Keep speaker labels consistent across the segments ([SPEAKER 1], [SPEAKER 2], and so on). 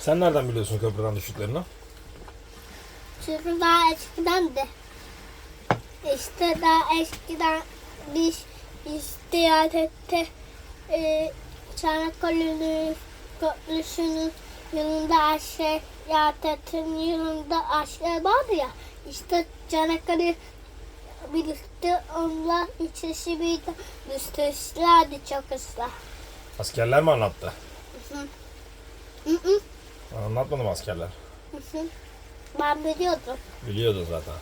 [SPEAKER 1] Sen nereden biliyorsun köprüden düştüklerini?
[SPEAKER 2] Çünkü daha eskiden de. İşte daha eskiden biz istiyadette e, Çanakkale'nin köprüsünün yanında aşağı Yatet'in yanında aşağı vardı ya. İşte Çanakkale birlikte onlar içesi bir de müsteşlerdi çok ıslah.
[SPEAKER 1] Askerler mi anlattı?
[SPEAKER 2] Hı hı,
[SPEAKER 1] Anlatmadı mı askerler?
[SPEAKER 2] Ben biliyordum.
[SPEAKER 1] Biliyordu zaten.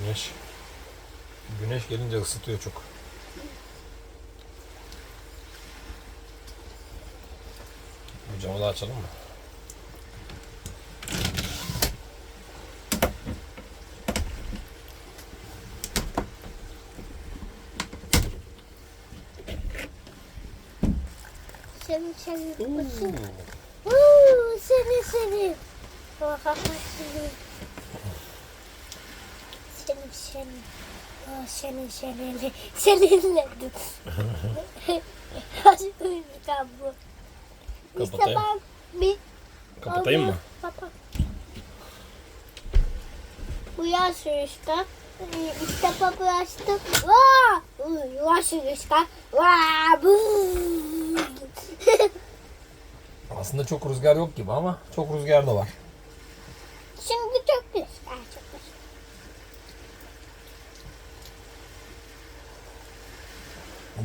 [SPEAKER 1] Güneş. Güneş gelince ısıtıyor çok. Camı da açalım mı?
[SPEAKER 2] Seni seni. Uuu, seni seni. Oha seni. Seni seni. Oh, seni seninle. Seninle. Nasıl uyuyacağım bu? İşte
[SPEAKER 1] Kapatayım.
[SPEAKER 2] ben bir...
[SPEAKER 1] Kapatayım mı?
[SPEAKER 2] Kapat. Uyan sürüşte. İşte kapı açtım. Vaa! Sürüşte. Vaa! Buuu.
[SPEAKER 1] Aslında çok rüzgar yok gibi ama çok rüzgar da var.
[SPEAKER 2] Şimdi çok güzel. Çok güzel.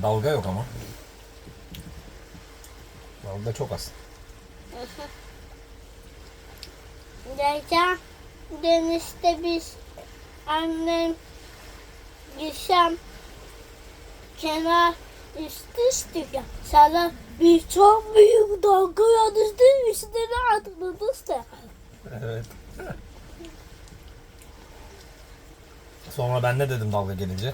[SPEAKER 1] Dalga yok ama. Dalga çok az.
[SPEAKER 2] Geçen denizde biz annem Gülşem kenar üstüştük ya. Sana bir çok büyük dalga yanıştı üstüne atladınız da.
[SPEAKER 1] Evet. Sonra ben ne dedim dalga gelince?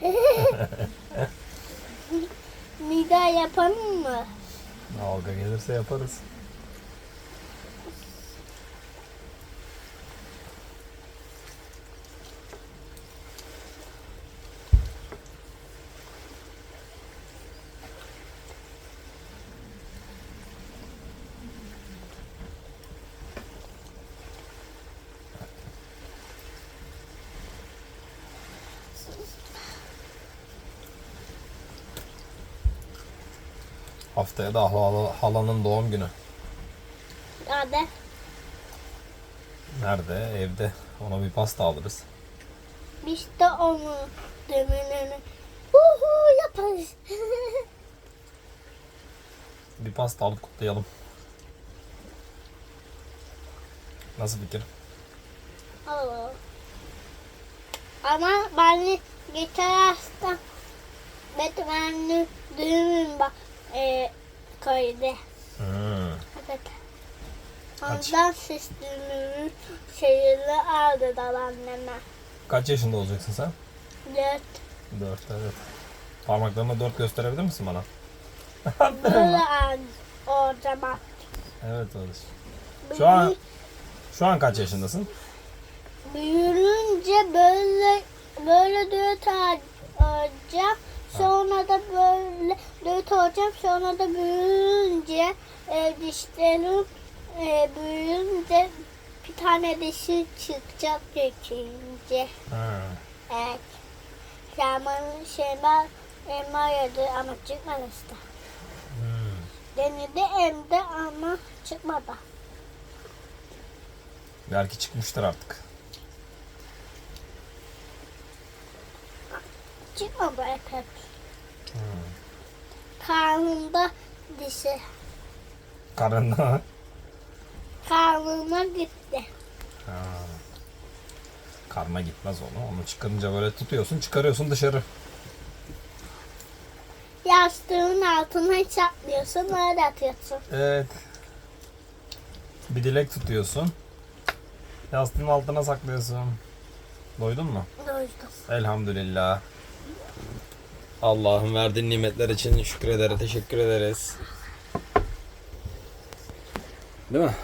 [SPEAKER 2] Nida yapalım mı?
[SPEAKER 1] Dalga gelirse yaparız. Haftaya da hala- halanın doğum günü.
[SPEAKER 2] Hadi.
[SPEAKER 1] Nerede? Evde. Ona bir pasta alırız.
[SPEAKER 2] Biz de onu demeneni. Uhu yaparız.
[SPEAKER 1] Bir pasta alıp kutlayalım. Nasıl fikir?
[SPEAKER 2] Allah. Ama ben geçen hafta Batman'ın düğümün bak e, koydu.
[SPEAKER 1] Hmm.
[SPEAKER 2] Evet. Ondan düğümün şeyini aldı da anneme.
[SPEAKER 1] Kaç yaşında olacaksın sen?
[SPEAKER 2] Dört.
[SPEAKER 1] Dört evet. Parmaklarını dört gösterebilir misin bana?
[SPEAKER 2] Böyle an orada bak.
[SPEAKER 1] Evet Alış. Şu an şu an kaç yaşındasın?
[SPEAKER 2] Büyürünce böyle böyle dört olacağım. Sonra da böyle dört olacağım. Sonra da büyüyünce e, dişlerim e, büyüyünce bir tane dişi çıkacak dökünce.
[SPEAKER 1] Ha.
[SPEAKER 2] Evet. Şamanın şeyler elma yedi ama çıkmadı işte.
[SPEAKER 1] Hmm.
[SPEAKER 2] Denedi emdi ama çıkmadı.
[SPEAKER 1] Belki çıkmıştır artık.
[SPEAKER 2] Çıkmadı hep hep. Karnında dişi.
[SPEAKER 1] Karında.
[SPEAKER 2] Karnına gitti.
[SPEAKER 1] Ha. Karma gitmez onu. Onu çıkarınca böyle tutuyorsun, çıkarıyorsun dışarı.
[SPEAKER 2] Yastığın altına hiç atmıyorsun öyle atıyorsun.
[SPEAKER 1] Evet. Bir dilek tutuyorsun. Yastığın altına saklıyorsun. Doydun mu?
[SPEAKER 2] Duydum.
[SPEAKER 1] Elhamdülillah. Allah'ın verdiği nimetler için şükredere teşekkür ederiz. Değil mi?